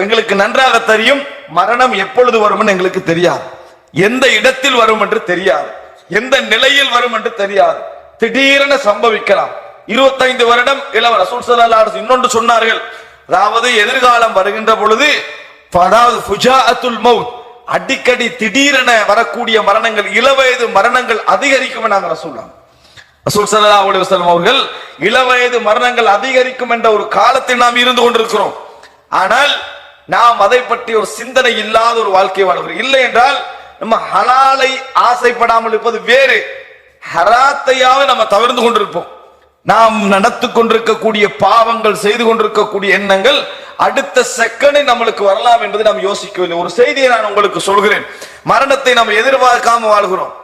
எங்களுக்கு நன்றாக தெரியும் மரணம் எப்பொழுது வரும் எங்களுக்கு தெரியாது. எந்த இடத்தில் வரும் என்று தெரியாது. எந்த நிலையில் வரும் என்று தெரியாது. திடீரென சம்பவிக்கலாம். இருபத்தைந்து வருடம் இளவ ரசூல் இன்னொன்று சொன்னார்கள். அதாவது எதிர்காலம் வருகின்ற பொழுது அதாவது ஃபுஜாஅத்துல் மவுத் அடிக்கடி திடீரென வரக்கூடிய மரணங்கள் இளவயது மரணங்கள் அதிகரிக்கும் நாங்க ரசூல்லாம் ரசூல் ஸல்லல்லாஹு அலைஹி வஸல்லம் அவர்கள் இளவயது மரணங்கள் அதிகரிக்கும் என்ற ஒரு காலத்தில் நாம் இருந்து கொண்டிருக்கிறோம். ஆனால் நாம் அதை பற்றி ஒரு சிந்தனை இல்லாத ஒரு வாழ்க்கை வாழ்கிறோம். இல்லை என்றால் நம்ம ஹலாலை ஆசைப்படாமல் இருப்பது வேறு. ஹராத்தையாவது நம்ம தவிர்த்து கொண்டிருப்போம். நாம் நடத்து கொண்டிருக்கக்கூடிய பாவங்கள் செய்து கொண்டிருக்கக்கூடிய எண்ணங்கள் அடுத்த செகண்டு நம்மளுக்கு வரலாம் என்பதை நாம் யோசிக்கவில்லை. ஒரு செய்தியை நான் உங்களுக்கு சொல்கிறேன். மரணத்தை நாம் எதிர்பார்க்காம வாழ்கிறோம்.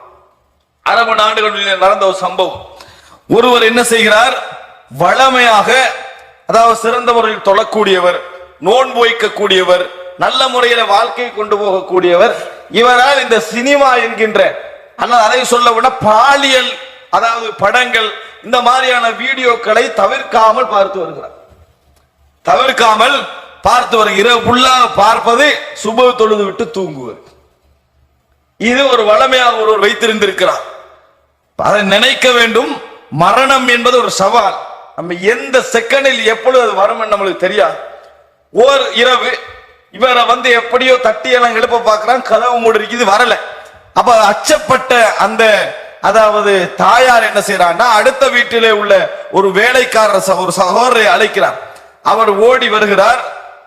அரபு நாடுகளில் நடந்த ஒரு சம்பவம். ஒருவர் என்ன செய்கிறார்? வளமையாக அதாவது சிறந்த முறையில் தொழக்கூடியவர் நோன்பு வைக்கக்கூடியவர் நல்ல முறையில வாழ்க்கை கொண்டு போகக்கூடியவர் இவரால் இந்த சினிமா என்கின்ற ஆனால் அதை சொல்ல விட பாலியல் அதாவது படங்கள் இந்த மாதிரியான வீடியோக்களை தவிர்க்காமல் பார்த்து வருகிறார். தவிர்க்காமல் பார்த்து வரும் இரவு ஃபுல்லாக பார்ப்பது சுப தொழுது விட்டு தூங்குவது. இது ஒரு வளமையாக ஒருவர் வைத்திருந்திருக்கிறார். அதை நினைக்க வேண்டும். மரணம் என்பது ஒரு சவால். நம்ம எந்த செகண்டில் எப்பொழுது அது வரும் நம்மளுக்கு தெரியாது. ஓர் இரவு இவரை வந்து எப்படியோ தட்டி எல்லாம் எழுப்ப பார்க்கறான் கதவு மூடி இருக்குது வரல. அப்ப அச்சப்பட்ட அந்த அதாவது தாயார் என்ன செய்யறான்னா அடுத்த வீட்டிலே உள்ள ஒரு வேலைக்காரர் ச- ஒரு சகோதரரை அழைக்கிறார். அவர் ஓடி வருகிறார்.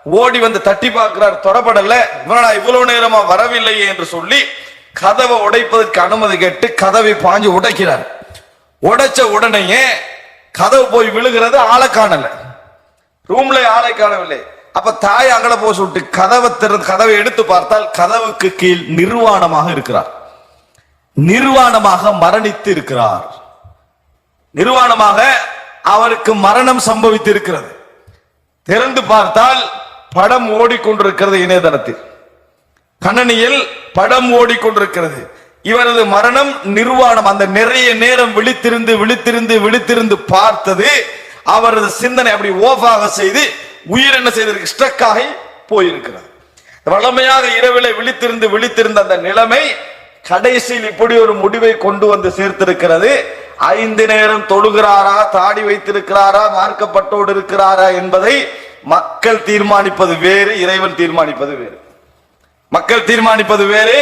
ஓடி வந்து தட்டி பார்க்கிறார். தொடப்படல. இவனா இவ்வளவு நேரமா வரவில்லையே என்று சொல்லி கதவை உடைப்பதற்கு அனுமதி கேட்டு கதவை பாஞ்சு உடைக்கிறார். உடைச்ச உடனேயே கதவு போய் விழுகிறது ஆளை காணல. ரூம்ல ஆளை காணவில்லை. அப்ப தாய் அங்கட போய் விட்டு கதவை திறந்து கதவை எடுத்து பார்த்தால் கதவுக்கு கீழ் நிர்வாணமாக இருக்கிறார். நிர்வாணமாக மரணித்து இருக்கிறார். நிர்வாணமாக அவருக்கு மரணம் சம்பவித்து இருக்கிறது திறந்து பார்த்தால் படம் ஓடிக்கொண்டிருக்கிறது இணையதளத்தில். கணனியில் படம் ஓடிக்கொண்டிருக்கிறது. இவரது மரணம் நிர்வாணம். அந்த நிறைய நேரம் விழித்திருந்து விழித்திருந்து விழித்திருந்து பார்த்தது அவரது சிந்தனை அப்படி ஓஃபாக செய்து உயிர் என்ன செய்திருக்கு? ஸ்ட்ரக் ஆகி போயிருக்கிறது. வளமையாக இரவிலே விழித்திருந்து விழித்திருந்த அந்த நிலைமை கடைசியில் இப்படி ஒரு முடிவை கொண்டு வந்து சேர்த்திருக்கிறது. ஐந்து நேரம் தொழுகிறாரா தாடி வைத்திருக்கிறாரா மார்க்கப்பட்டோடு இருக்கிறாரா என்பதை மக்கள் தீர்மானிப்பது வேறு இறைவன் தீர்மானிப்பது வேறு. மக்கள் தீர்மானிப்பது வேறு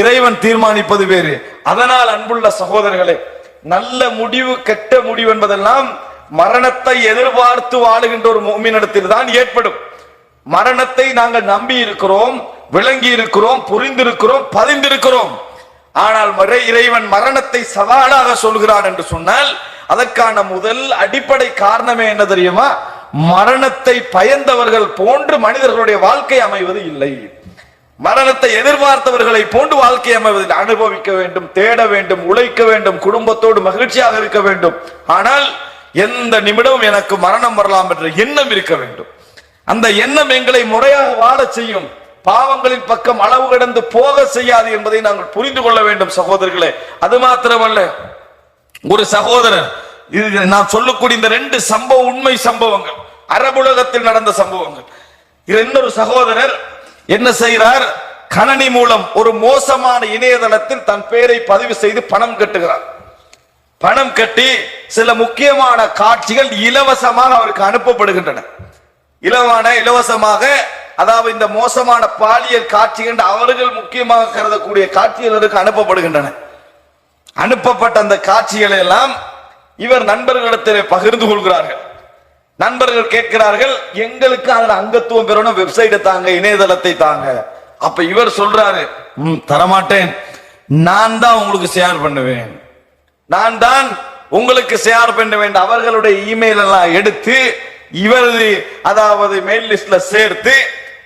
இறைவன் தீர்மானிப்பது வேறு. அதனால் அன்புள்ள சகோதரர்களே நல்ல முடிவு கெட்ட முடிவு என்பதெல்லாம் மரணத்தை எதிர்பார்த்து வாழுகின்ற ஒரு மோமினிடத்தில் தான் ஏற்படும். மரணத்தை நாங்கள் நம்பி இருக்கிறோம் விளங்கி இருக்கிறோம் புரிந்திருக்கிறோம் பதிந்திருக்கிறோம். ஆனால் மறை இறைவன் மரணத்தை சவாலாக சொல்கிறான் என்று சொன்னால் அதற்கான முதல் அடிப்படை காரணமே என்ன தெரியுமா? மரணத்தை பயந்தவர்கள் போன்று மனிதர்களுடைய வாழ்க்கை அமைவது இல்லை. மரணத்தை எதிர்பார்த்தவர்களை போன்று வாழ்க்கை அமைவதில் அனுபவிக்க வேண்டும் தேட வேண்டும் உழைக்க வேண்டும் குடும்பத்தோடு மகிழ்ச்சியாக இருக்க வேண்டும். ஆனால் எந்த நிமிடமும் எனக்கு மரணம் வரலாம் என்ற எண்ணம் இருக்க வேண்டும். அந்த எண்ணம் எங்களை முறையாக வாழ செய்யும். பாவங்களின் பக்கம் அளவு கடந்து போக செய்யாது என்பதை நாங்கள் புரிந்து கொள்ள வேண்டும் சகோதரர்களே. அது மாத்திரமல்ல ஒரு சகோதரர் இது நான் சொல்லக்கூடிய இந்த ரெண்டு சம்பவம் உண்மை சம்பவங்கள் அரபுலகத்தில் நடந்த சம்பவங்கள். இது இன்னொரு சகோதரர் என்ன செய்கிறார்? கணனி மூலம் ஒரு மோசமான இணையதளத்தில் தன் பெயரை பதிவு செய்து பணம் கட்டுகிறார். பணம் கட்டி சில முக்கியமான காட்சிகள் இலவசமாக அவருக்கு அனுப்பப்படுகின்றன. இலவான இலவசமாக அதாவது இந்த மோசமான பாலியல் காட்சிகள் அவர்கள் முக்கியமாக கருதக்கூடிய காட்சிகளுக்கு அனுப்பப்படுகின்றன. அனுப்பப்பட்ட அந்த காட்சிகளை எல்லாம் இவர் நண்பர்களிடத்திலே பகிர்ந்து கொள்கிறார்கள். நண்பர்கள் கேட்கிறார்கள் எங்களுக்கு அதுல அங்கத்துவம் பெறணும் வெப்சைட்டை தாங்க இணையதளத்தை தாங்க. அப்ப இவர் சொல்றாரு "ம், தரமாட்டேன். நான் தான் உங்களுக்கு ஷேர் பண்ணுவேன். நான் தான் உங்களுக்கு ஷேர் பண்ண வேண்டும். அவர்களுடைய இமெயில் எல்லாம் எடுத்து இவரது அதாவது மெயில் லிஸ்ட்ல சேர்த்து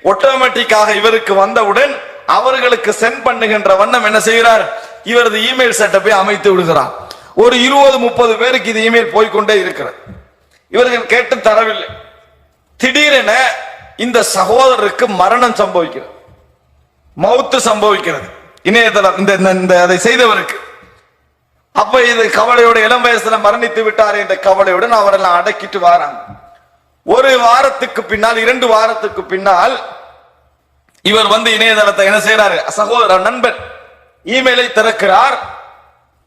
ஆட்டோமேட்டிக்காக இவருக்கு வந்தவுடன் அவர்களுக்கு சென்ட் பண்ணுகின்ற வண்ணம் என்ன செய்கிறார்? இவரது இமெயில் செட்டப்பை அமைத்து விடுகிறார். ஒரு இருபது முப்பது பேருக்கு இது இமெயில் போய்க்கொண்டே இருக்கிறது. இவர்கள் கேட்டு தரவில்லை. திடீரென இந்த சகோதரருக்கு மரணம் சம்பவிக்கிறது. மவுத்து சம்பவிக்கிறது. இணையதளம் இந்த இந்த- அதை செய்தவருக்கு. அப்ப இது கவலையோட இளம் வயசுல மரணித்து விட்டார் என்ற கவலையுடன் அவரெல்லாம் அடக்கிட்டு வாராங்க. ஒரு வாரத்துக்கு பின்னால் இரண்டு வாரத்துக்கு பின்னால் இவர் வந்து இணையதளத்தை என்ன செய்யறாரு சகோதரர் நண்பன் இமெயிலை திறக்கிறார்.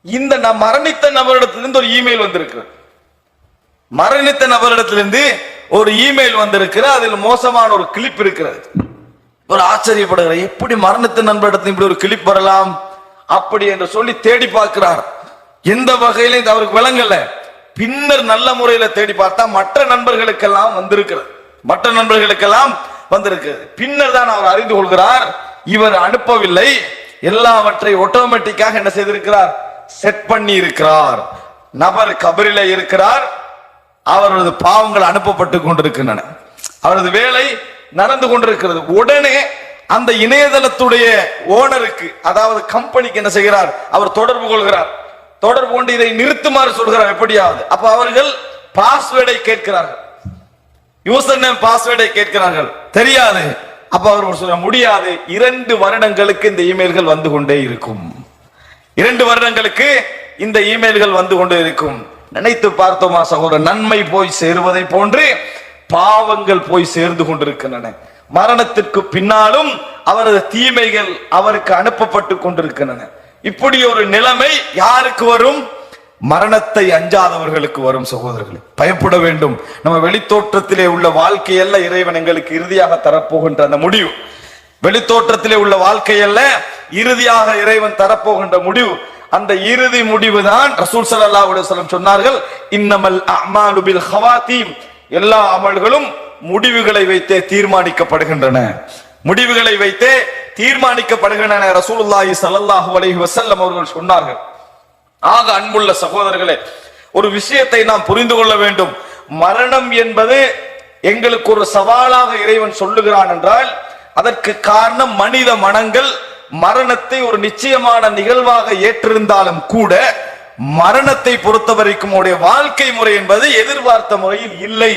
இந்த நம் மரணித்த நபரிடத்திலிருந்து ஒரு இமெயில் வந்திருக்கிறது. மரணித்த நபரிடத்திலிருந்து ஒரு இமெயில் வந்திருக்கிற அதில் மோசமான ஒரு கிளிப் இருக்கிறது. ஒரு ஆச்சரியப்படுகிறார் எப்படி மரணத்து நண்பரிடத்தில் இப்படி ஒரு கிளிப் வரலாம்? அப்படி என்று சொல்லி தேடி பார்க்கிறார். எந்த வகையிலும் இது அவருக்கு விளங்கல. பின்னர் நல்ல முறையில தேடி பார்த்தா மற்ற நண்பர்களுக்கெல்லாம் வந்திருக்கிறது. மற்ற நண்பர்களுக்கெல்லாம் வந்திருக்கிறது. பின்னர் தான் அவர் அறிந்து கொள்கிறார் இவர் அனுப்பவில்லை. எல்லாவற்றை ஆட்டோமேட்டிக்காக என்ன செய்திருக்கிறார்? செட் பண்ணி இருக்கிறார் நபர் கபரில இருக்கிறார். அவரது பாவங்கள் அனுப்பப்பட்டு கொண்டிருக்கின்றன. அவரது வேலை நடந்து கொண்டிருக்கிறது. உடனே அந்த இணையதளத்துடைய ஓனருக்கு அதாவது கம்பெனிக்கு என்ன செய்கிறார்? அவர் தொடர்பு கொள்கிறார். தொடர்பு கொண்டு இதை நிறுத்துமாறு சொல்கிறார். எப்படியாவது. அப்ப அவர்கள் பாஸ்வேர்டை கேட்கிறார்கள். யூசர் நேம் பாஸ்வேர்டை கேட்கிறார்கள். தெரியாது. அப்ப அவர் சொல்ல முடியாது. இரண்டு வருடங்களுக்கு இந்த இமெயில்கள் வந்து கொண்டே இருக்கும். இரண்டு வருடங்களுக்கு இந்த இமெயில்கள் வந்து கொண்டே இருக்கும். நினைத்து பார்த்தோமா சகோதரர் நன்மை போய் சேருவதை போன்று பாவங்கள் போய் சேர்ந்து கொண்டிருக்கின்றன. மரணத்திற்கு பின்னாலும் அவரது தீமைகள் அவருக்கு அனுப்பப்பட்டு கொண்டிருக்கின்றன. இப்படி ஒரு நிலைமை யாருக்கு வரும்? மரணத்தை அஞ்சாதவர்களுக்கு வரும் சகோதரர்களே. பயப்பட வேண்டும். நம்ம வெளித்தோற்றத்திலே உள்ள வாழ்க்கையல்ல இறைவன் எங்களுக்கு இறுதியாக தரப்போகின்ற அந்த முடிவு. வெளித்தோற்றத்திலே உள்ள வாழ்க்கையல்ல இறுதியாக இறைவன் தரப்போகின்ற முடிவு. அந்த இறுதி முடிவு தான் ரசூல் சல்லா அலைஹி சொன்னார்கள் இன்னமல் அமாலு பில் ஹவாத்தீம் எல்லா அமல்களும் முடிவுகளை வைத்தே தீர்மானிக்கப்படுகின்றன. முடிவுகளை வைத்தே தீர்மானிக்கப்படுகின்றன ரசூலுல்லாஹி சல்லல்லாஹு அலைஹி வஸல்லம் அவர்கள் சொன்னார்கள். ஆக அன்புள்ள சகோதரர்களே ஒரு விஷயத்தை நாம் புரிந்து கொள்ள வேண்டும். மரணம் என்பது எங்களுக்கு ஒரு சவாலாக இறைவன் சொல்லுகிறான் என்றால் அதற்கு காரணம் மனித மனங்கள் மரணத்தை ஒரு நிச்சயமான நிகழ்வாக ஏற்றிருந்தாலும் கூட மரணத்தை பொறுத்தவரைக்கும் உடைய வாழ்க்கை முறை என்பது எதிர்பார்த்த முறையில் இல்லை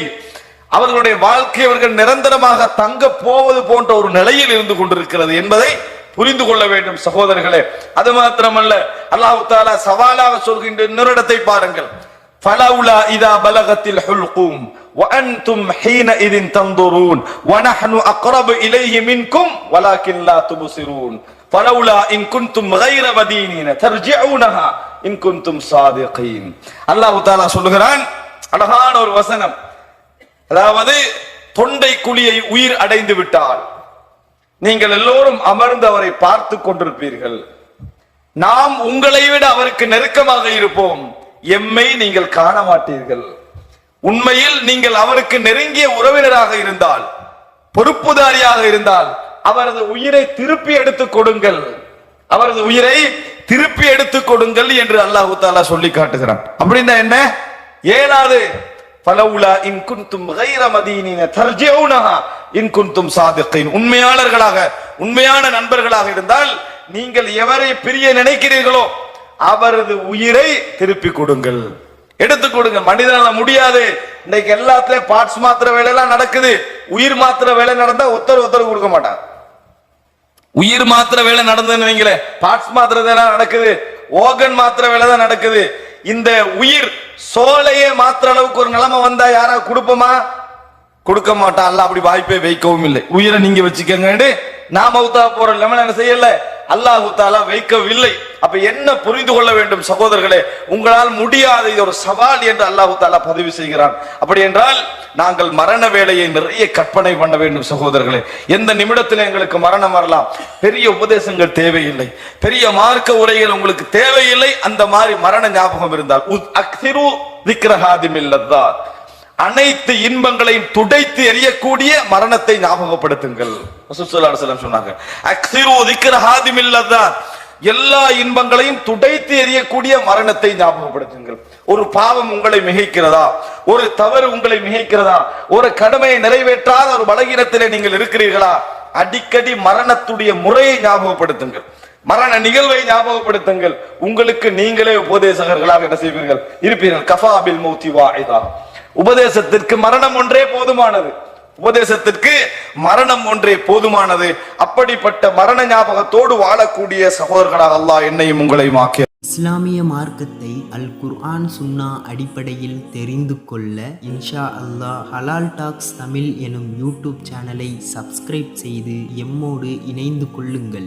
அவர்களுடைய வாழ்க்கை அவர்கள் நிரந்தரமாக தங்க போவது போன்ற ஒரு நிலையில் இருந்து கொண்டிருக்கிறது என்பதை புரிந்து கொள்ள வேண்டும் சகோதரர்களே அது மாத்திரமல்ல அல்லாஹு தாலா சவாலாக சொல்கின்ற இன்னொரு இடத்தை பாருங்கள் فلولا إذا بلغت الحلقوم وأنتم حينئذ تنظرون ونحن أقرب إليه منكم ولكن لا تبصرون பலவுலா இன் குந்தும் கைரவதீனின தர்ஜிஉனஹா இன் குந்தும் சாதிகீன் அல்லாஹ் தஆலா சொல்லுகிறான். அழகான ஒரு வசனம். அதாவது தொண்டை குழியை உயிர் அடைந்து விட்டால் நீங்கள் எல்லோரும் அமர்ந்து அவரை பார்த்து கொண்டிருப்பீர்கள். நாம் உங்களை விட அவருக்கு நெருக்கமாக இருப்போம். எம்மை நீங்கள் காண மாட்டீர்கள் உண்மையில் நீங்கள் அவருக்கு நெருங்கிய உறவினராக இருந்தால் பொறுப்புதாரியாக இருந்தால் அவரது உயிரை திருப்பி எடுத்துக் கொடுங்கள். அவரது உயிரை திருப்பி எடுத்துக் கொடுங்கள் என்று அல்லாஹு தாலா சொல்லி காட்டுகிறான். அப்படின்னா என்ன? ஏழாவது பலவுலா இன் குந்தும் கைர மதீனின தர்ஜிஊனஹா இன் குந்தும் சாதிகீன். உண்மையாளர்களாக உண்மையான நண்பர்களாக இருந்தால் நீங்கள் எவரை பிரிய நினைக்கிறீர்களோ அவரது உயிரை திருப்பி கொடுங்கள். எடுத்து கொடுங்க. மனிதனால முடியாது. இன்னைக்கு எல்லாத்துலயும் பார்ட்ஸ் மாத்திர வேலை எல்லாம் நடக்குது. உயிர் மாத்திர வேலை நடந்தா ஒருத்தர் ஒருத்தர் கொடுக்க மாட்டாங்க உயிர் மாத்திர வேலை நடந்ததுன்னு வைங்களே பார்ட்ஸ் மாத்திர தான் நடக்குது ஓகன் மாத்திர வேலை தான் நடக்குது. இந்த உயிர் சோலையே மாத்திர அளவுக்கு ஒரு நிலைமை வந்தா யாரா கொடுப்போமா? கொடுக்க மாட்டான் அல்ல அப்படி வாய்ப்பே வைக்கவும் இல்லை. உயிரை நீங்க வச்சுக்கங்க நான் மௌத்தா போற லெமன் என்ன செய்யல. அல்லாஹு தாலா வைக்கவில்லை. அப்ப என்ன புரிந்து கொள்ள வேண்டும் சகோதரர்களே? உங்களால் முடியாத இது ஒரு சவால் என்று அல்லாஹு தாலா பதிவு செய்கிறான். அப்படி என்றால் நாங்கள் மரண வேலையை நிறைய கற்பனை பண்ண வேண்டும் சகோதரர்களே. எந்த நிமிடத்தில் எங்களுக்கு மரணம் வரலாம்? பெரிய உபதேசங்கள் தேவையில்லை. பெரிய மார்க்க உரைகள் உங்களுக்கு தேவையில்லை. அந்த மாதிரி மரண ஞாபகம் இருந்தால் அக்திரு திக்ரஹாதிமில்லத்தார் அனைத்து இன்பங்களையும் துடைத்து எறியக்கூடிய மரணத்தை ஞாபகப்படுத்துங்கள். சொன்னாங்க எல்லா இன்பங்களையும் துடைத்து எறியக்கூடிய மரணத்தை ஞாபகப்படுத்துங்கள். ஒரு பாவம் உங்களை மிகைக்கிறதா? ஒரு தவறு உங்களை மிகைக்கிறதா? ஒரு கடமையை நிறைவேற்றாத ஒரு பலகீனத்திலே நீங்கள் இருக்கிறீர்களா? அடிக்கடி மரணத்துடைய முறையை ஞாபகப்படுத்துங்கள். மரண நிகழ்வை ஞாபகப்படுத்துங்கள். உங்களுக்கு நீங்களே உபதேசகர்களாக என்ன செய்வீர்கள்? இருப்பீர்கள். கஃபாபில் மௌத்தி வாஇதா உபதேசத்திற்கு மரணம் ஒன்றே போதுமானது. உபதேசத்திற்கு மரணம் ஒன்றே போதுமானது. அப்படிப்பட்ட மரண ஞாபகத்தோடு வாழக்கூடிய சகோதரர்களாக அல்லாஹ் என்னையும் உங்களையும் ஆக்கிய இஸ்லாமிய மார்க்கத்தை அல் குர்ஆன் சுன்னா அடிப்படையில் தெரிந்து கொள்ள இன்ஷா அல்லாஹ் ஹலால் டாக்ஸ் தமிழ் எனும் யூடியூப் சேனலை சப்ஸ்கிரைப் செய்து எம்மோடு இணைந்து கொள்ளுங்கள்.